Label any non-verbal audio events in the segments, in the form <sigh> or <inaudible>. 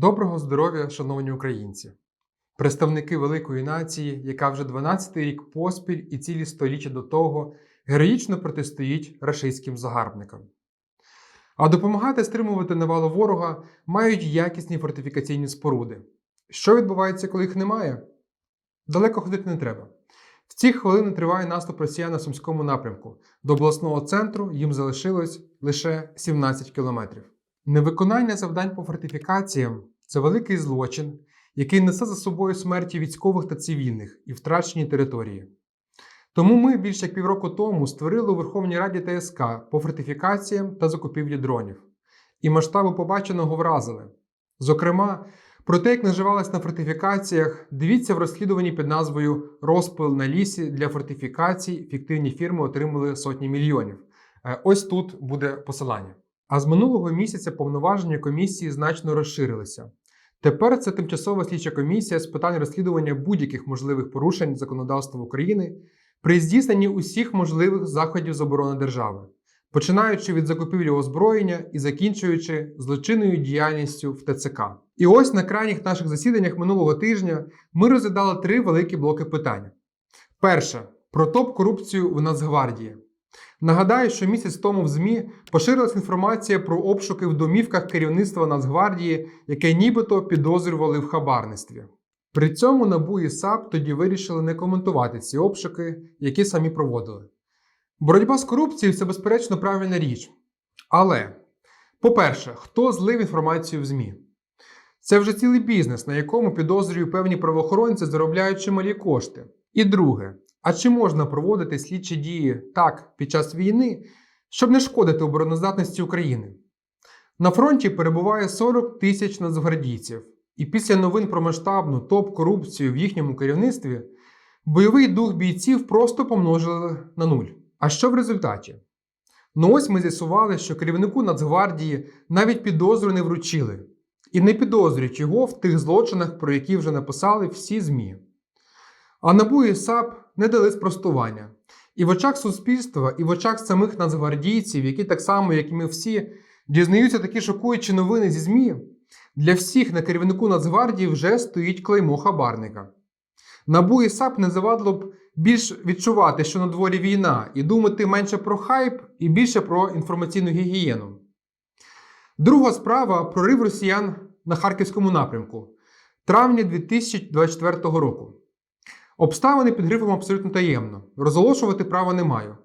Доброго здоров'я, шановні українці! Представники великої нації, яка вже 12-й рік поспіль і цілі століття до того героїчно протистоїть рашистським загарбникам. А допомагати стримувати навалу ворога мають якісні фортифікаційні споруди. Що відбувається, коли їх немає? Далеко ходити не треба. В ці хвилини триває наступ росіян на Сумському напрямку. До обласного центру їм залишилось лише 17 кілометрів. Невиконання завдань по фортифікаціям це великий злочин, який несе за собою смерті військових та цивільних і втрачені території. Тому ми більше як півроку тому створили у Верховній Раді ТСК по фортифікаціям та закупівлі дронів. І масштаби побаченого вразили. Зокрема, про те, як наживались на фортифікаціях, дивіться в розслідуванні під назвою Розпил на лісі для фортифікацій. Фіктивні фірми отримали сотні мільйонів. Е, Ось тут буде посилання. А з минулого місяця повноваження комісії значно розширилися. Тепер це тимчасова слідча комісія з питань розслідування будь-яких можливих порушень законодавства України при здійсненні усіх можливих заходів з оборони держави, починаючи від закупівлі озброєння і закінчуючи злочинною діяльністю в ТЦК. І ось на крайніх наших засіданнях минулого тижня ми розглядали три великі блоки питання. Перше про топ-корупцію в Нацгвардії. Нагадаю, що місяць тому в ЗМІ поширилась інформація про обшуки в домівках керівництва Нацгвардії, яке нібито підозрювали в хабарництві. При цьому НАБУ і САП тоді вирішили не коментувати ці обшуки, які самі проводили. Боротьба з корупцією це безперечно правильна річ. Але, по-перше, хто злив інформацію в ЗМІ? Це вже цілий бізнес, на якому підозрюю певні правоохоронці заробляють чималі кошти. І друге, а чи можна проводити слідчі дії так під час війни, щоб не шкодити обороноздатності України? На фронті перебуває 40 тисяч нацгвардійців, і після новин про масштабну топ-корупцію в їхньому керівництві бойовий дух бійців просто помножили на нуль. А що в результаті? Ну ось ми з'ясували, що керівнику Нацгвардії навіть підозру не вручили, і не підозрюють його в тих злочинах, про які вже написали всі ЗМІ. А НАБУ і САП не дали спростування. І в очах суспільства, і в очах самих нацгвардійців, які так само, як і ми всі, дізнаються такі шокуючі новини зі ЗМІ, для всіх на керівнику Нацгвардії вже стоїть клеймо хабарника. НАБУ і САП не завадило б більш відчувати, що на дворі війна, і думати менше про хайп і більше про інформаційну гігієну. Друга справа прорив росіян на харківському напрямку травня 2024 року. Обставини під грифом абсолютно таємно, розголошувати права не маю.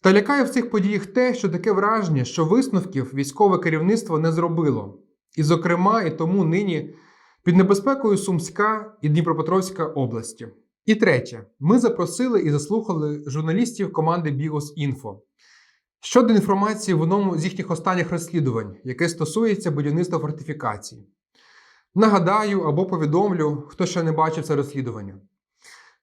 Та лякає в цих подіях те, що таке враження, що висновків військове керівництво не зробило. І, зокрема, і тому нині під небезпекою Сумська і Дніпропетровська області. І третє, ми запросили і заслухали журналістів команди Bigos Info щодо інформації в одному з їхніх останніх розслідувань, яке стосується будівництва фортифікацій. Нагадаю або повідомлю, хто ще не бачив це розслідування.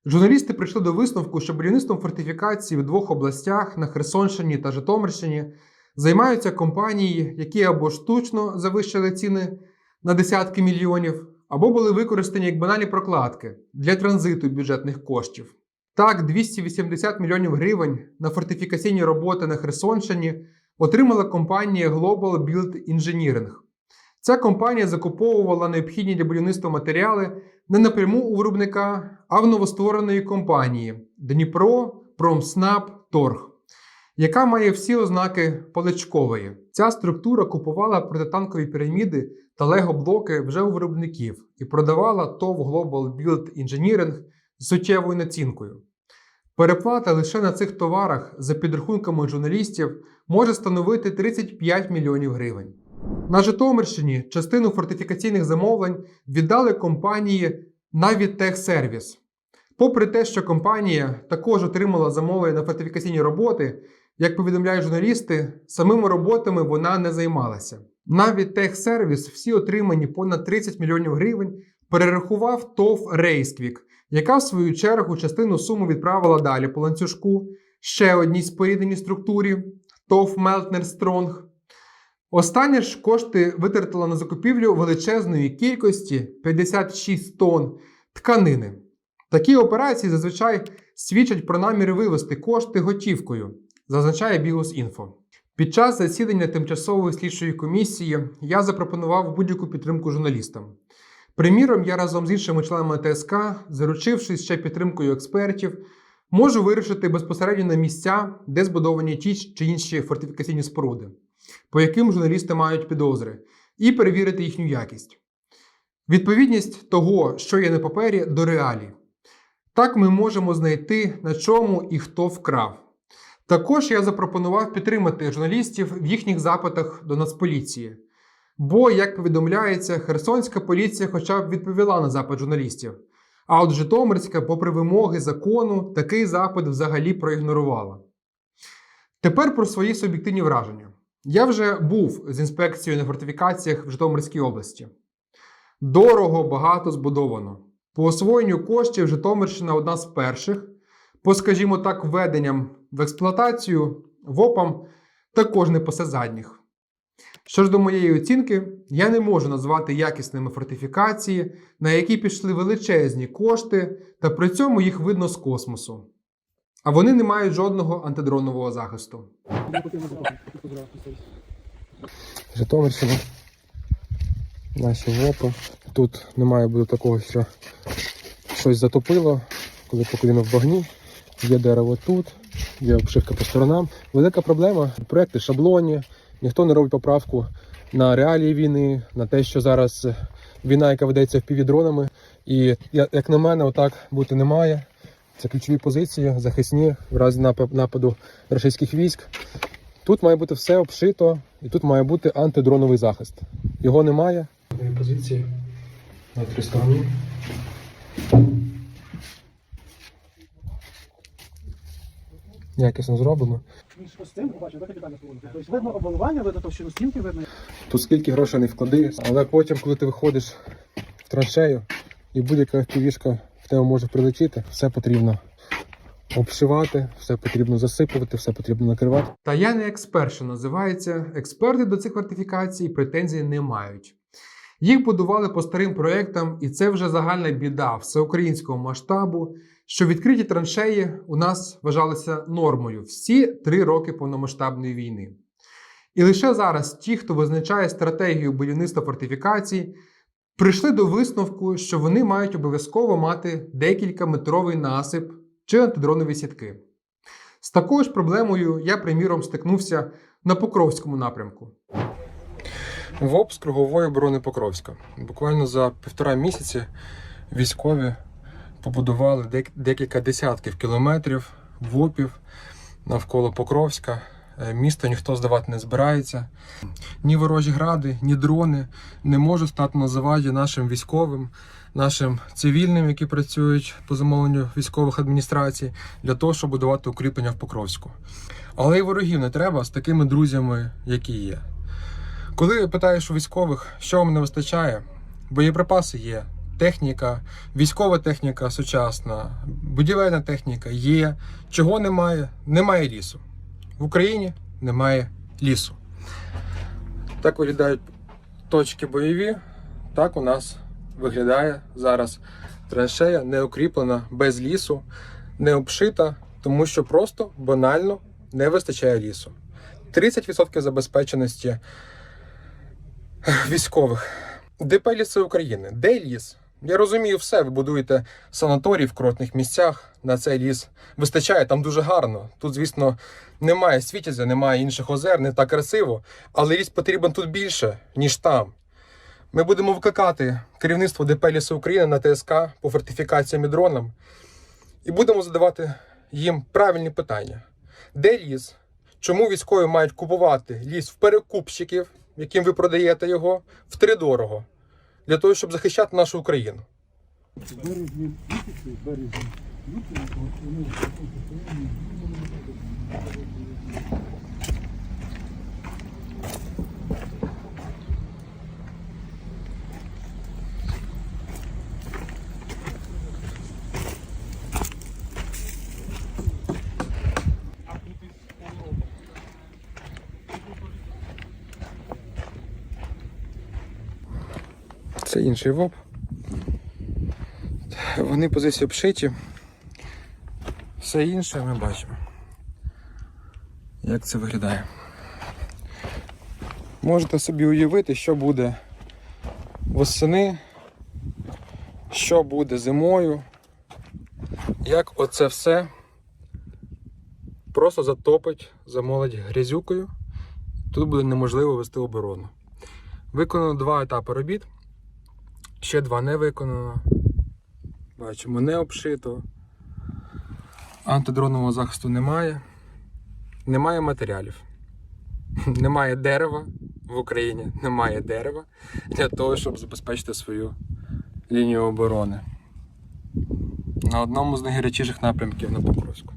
Журналісти прийшли до висновку, що будівництвом фортифікацій в двох областях на Херсонщині та Житомирщині займаються компанії, які або штучно завищили ціни на десятки мільйонів, або були використані як банальні прокладки для транзиту бюджетних коштів. Так, 280 мільйонів гривень на фортифікаційні роботи на Херсонщині отримала компанія Global Build Engineering. Ця компанія закуповувала необхідні для будівництва матеріали не напряму у виробника, а в новоствореної компанії Дніпро Промснаб Торг, яка має всі ознаки паличкової. Ця структура купувала протитанкові піраміди та лего-блоки вже у виробників і продавала ТОВ Global Build Engineering з суттєвою націнкою. Переплата лише на цих товарах, за підрахунками журналістів, може становити 35 мільйонів гривень. На Житомирщині частину фортифікаційних замовлень віддали компанії Navitech Попри те, що компанія також отримала замовлення на фортифікаційні роботи, як повідомляють журналісти, самими роботами вона не займалася. Navitech Service всі отримані понад 30 мільйонів гривень перерахував ТОВ Рейсквік, яка в свою чергу частину суми відправила далі по ланцюжку ще одній спорідненій структурі ТОВ Мелтнер Стронг. Остання ж кошти витратила на закупівлю величезної кількості 56 тонн тканини. Такі операції зазвичай свідчать про наміри вивести кошти готівкою, зазначає Info. Під час засідання тимчасової слідчої комісії я запропонував будь-яку підтримку журналістам. Приміром, я разом з іншими членами ТСК, заручившись ще підтримкою експертів, можу вирішити безпосередньо на місця, де збудовані ті чи інші фортифікаційні споруди, по яким журналісти мають підозри, і перевірити їхню якість. Відповідність того, що є на папері, до реалій. Так ми можемо знайти, на чому і хто вкрав. Також я запропонував підтримати журналістів в їхніх запитах до Нацполіції. Бо, як повідомляється, Херсонська поліція хоча б відповіла на запит журналістів. А от Житомирська, попри вимоги закону, такий запит взагалі проігнорувала. Тепер про свої суб'єктивні враження. Я вже був з інспекцією на фортифікаціях в Житомирській області. Дорого, багато збудовано. По освоєнню коштів Житомирщина одна з перших. По, скажімо так, введенням в експлуатацію ВОПам також не пасе задніх. Що ж до моєї оцінки, я не можу назвати якісними фортифікації, на які пішли величезні кошти, та при цьому їх видно з космосу. А вони не мають жодного антидронового захисту. Житомирщина. Наші ВОПи. Тут немає буде такого, що щось затопило, коли по коліно в багні. Є дерево тут, є обшивка по сторонам. Велика проблема проекти шаблоні. Ніхто не робить поправку на реалії війни, на те, що зараз війна, яка ведеться впівдронами. І як на мене, отак бути не має. Це ключові позиції, захисні в разі нападу російських військ. Тут має бути все обшито, і тут має бути антидроновий захист. Його немає. Позиції на три сторони. Якісно зроблено. Полонити. Тобто видно обвалування, видно товщину стінки, видно. Тут скільки грошей не вклади, але потім, коли ти виходиш в траншею, і будь-яка півішка тебе може прилетіти, все потрібно обшивати, все потрібно засипувати, все потрібно накривати. Та я не експерт, що називається. Експерти до цих фортифікацій претензій не мають. Їх будували по старим проектам, і це вже загальна біда всеукраїнського масштабу, що відкриті траншеї у нас вважалися нормою всі три роки повномасштабної війни. І лише зараз ті, хто визначає стратегію будівництва фортифікацій, прийшли до висновку, що вони мають обов'язково мати декілька метровий насип чи антидронові сітки. З такою ж проблемою я, приміром, стикнувся на Покровському напрямку. ВОП з кругової оборони Покровська. Буквально за півтора місяці військові побудували дек- декілька десятків кілометрів ВОПів навколо Покровська. Е, Місто ніхто здавати не збирається. Ні ворожі гради, ні дрони не можуть стати на заваді нашим військовим, нашим цивільним, які працюють по замовленню військових адміністрацій, для того, щоб будувати укріплення в Покровську. Але і ворогів не треба з такими друзями, які є. Коли питаєш у військових, що вам не вистачає, боєприпаси є, техніка, військова техніка сучасна, будівельна техніка є. Чого немає? Немає лісу. В Україні немає лісу. Так виглядають точки бойові. Так у нас виглядає зараз траншея не укріплена без лісу, не обшита, тому що просто банально не вистачає лісу. 30% забезпеченості військових. ДП ліси України. Де ліс? Я розумію все. Ви будуєте санаторій в кротних місцях. На цей ліс вистачає там дуже гарно. Тут, звісно, немає світязя, немає інших озер, не так красиво, але ліс потрібен тут більше, ніж там. Ми будемо викликати керівництво ДП ліси України на ТСК по фортифікаціям і дронам і будемо задавати їм правильні питання: де ліс? Чому військові мають купувати ліс в перекупщиків, яким ви продаєте його, втридорого, для того, щоб захищати нашу Україну? Березні місяці, березні. Це інший ВОП. Вони позиції обшиті. Все інше ми бачимо. Як це виглядає. Можете собі уявити, що буде восени, що буде зимою, як оце все просто затопить, замолить грязюкою. Тут буде неможливо вести оборону. Виконано два етапи робіт. Ще два не виконано. Бачимо, не обшито. Антидронового захисту немає. Немає матеріалів. <laughs> Немає дерева в Україні, немає дерева для того, щоб забезпечити свою лінію оборони. На одному з найгарячіших напрямків на Покровську.